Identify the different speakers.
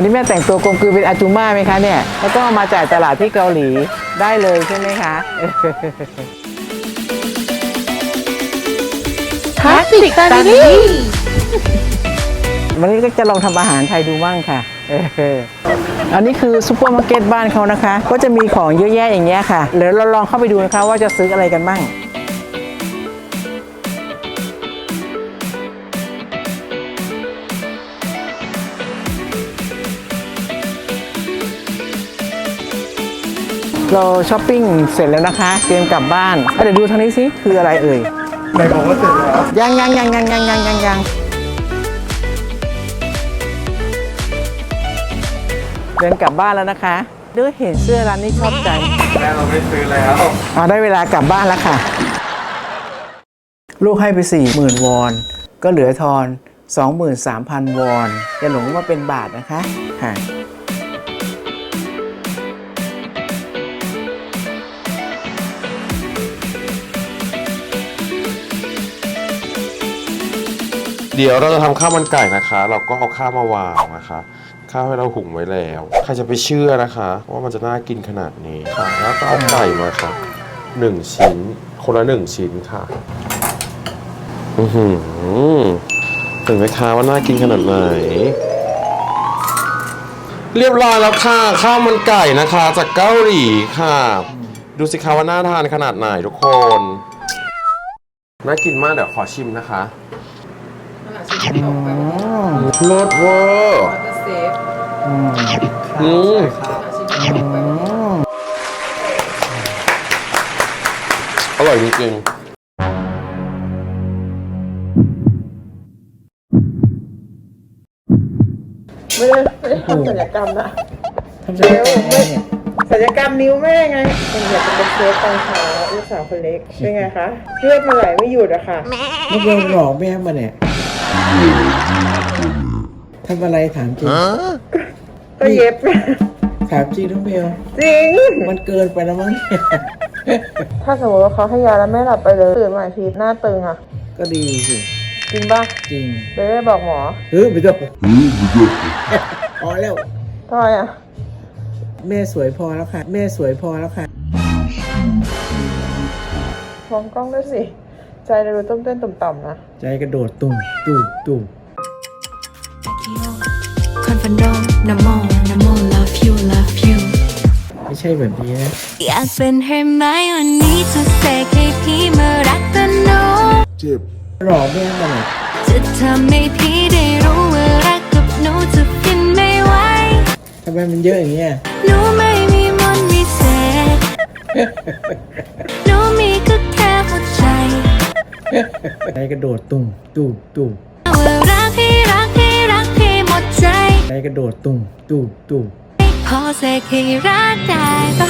Speaker 1: วันนี้แม่แต่งตัวกลมกลืนเป็นอาจูม่าไหมคะเนี่ย แล้วก็เอามาจ่ายตลาดที่เกาหลีได้เลยใช่ไหมคะ
Speaker 2: คลาสสิกตานี
Speaker 1: วันนี้ก็จะลองทำอาหารไทยดูบ้างค่ะเอออันนี้คือซูเปอร์มาร์เก็ตบ้านเขานะคะ ก็จะมีของเยอะแยะอย่างเงี้ยค่ะ เดี๋ยวเราลองเข้าไปดูนะคะว่าจะซื้ออะไรกันบ้าง เราช้อปปิ้งเสร็จแล้วนะคะ เตรียมกลับบ้านอะเดี๋ยวดูทางนี้สิคืออะไรเอ่ย
Speaker 3: ไหนบอกว่าเสร็จแล้ว
Speaker 1: ยังยังยังยังยังยังยังยังเดินกลับบ้านแล้วนะคะด้วยเห็นเสื้อร้านนี้ชอบใจ
Speaker 3: แม่เราไม่ซื้อแล้ว
Speaker 1: อ่าได้เวลากลับบ้านแล้วค่ะ ลูกให้ไป4 0,000วอนก็เหลือทอน 23,000 วอนอย่าหลงว่าเป็นบาทนะคะค่ะ
Speaker 4: เดี๋ยวเราจะทำข้าวมันไก่นะคะ เราก็เอาข้าวมาวางนะคะ ข้าวให้เราหุงไว้แล้ว ใครจะไปเชื่อนะคะ ว่ามันจะน่ากินขนาดนี้ค่ะแล้วก็เอาไก่มาค่ะหนึ่งชิ้น คนละหนึ่งชิ้นค่ะ อือหือเห็นไหมคะว่าน่ากินขนาดไหน เรียบร้อยแล้วค่ะ ข้าวมันไก่นะคะ จากเกาหลีค่ะ ดูสิคะว่าน่าทานขนาดไหนทุกคน น่ากินมากเดี๋ยวขอชิมนะคะ รสเวอร์อืมอร่อยจริง
Speaker 1: ไม่ได้ไม่ได้ทำศัลยกรรมนะทำศัลยกรรมอะไม่
Speaker 5: ศัลยกรรมนิ้วแม่ไงเป็นอยากจะเป็นเชฟตอนเช้าลูกสาวคนเล็กเป็นไงคะเลือดมันไหลไม่หยุดอะค่ะ
Speaker 1: เมื่อกี้หลอกแม่มาเนี่ย ทำอะไรถามจริง
Speaker 5: ก็เย็บ
Speaker 1: ถามจริงทุกเบล
Speaker 5: จริง
Speaker 1: มันเกินไปแล้วมั้งเนี่ย
Speaker 5: ถ้าสมมติว่าเขาให้ยาแล้วไม่หลับไปเลยตื่นมาอีกทีหน้าตึงอะ
Speaker 1: ก็ดีสิ
Speaker 5: จริงป่ะ
Speaker 1: จริง
Speaker 5: ไปได้บอกหมอ
Speaker 1: เฮ้ยไปดูพอแล้ว
Speaker 5: ทำไมอะ
Speaker 1: แม่สวยพอแล้วค่ะ แม่สวยพอแล้วค่ะ
Speaker 5: มองกล้องด้วยสิ ใจเราดูต้มเต้นตุ่มต่ำนะ
Speaker 1: ใจกระโดดตุ่มตุ่มตุ่ม
Speaker 2: Confident Namo Namo love you love you
Speaker 1: ไม่ใช่แบบนี้นะ
Speaker 2: อยากเป็นให้ไหมวันนี้จะเสกให้พี่มารักกันโน
Speaker 1: หลอกแม่มาเนี่ย
Speaker 2: จะทำให้พี่ได้รู้ว่ารักกับหนูจะฟินไม่ไหว
Speaker 1: ทำไมมันเยอะอย่างเงี้ย
Speaker 2: หนูไม่มีมนต์วิเศษหนูมีก็แค่หัวใจ
Speaker 1: ใจกระโดดตุ่มตูมตู
Speaker 2: บรักให้รักให้รักให้หมดใจ
Speaker 1: ใจกระโดดตุ่มตูมตูบ
Speaker 2: พอเสกให้รักได้ก็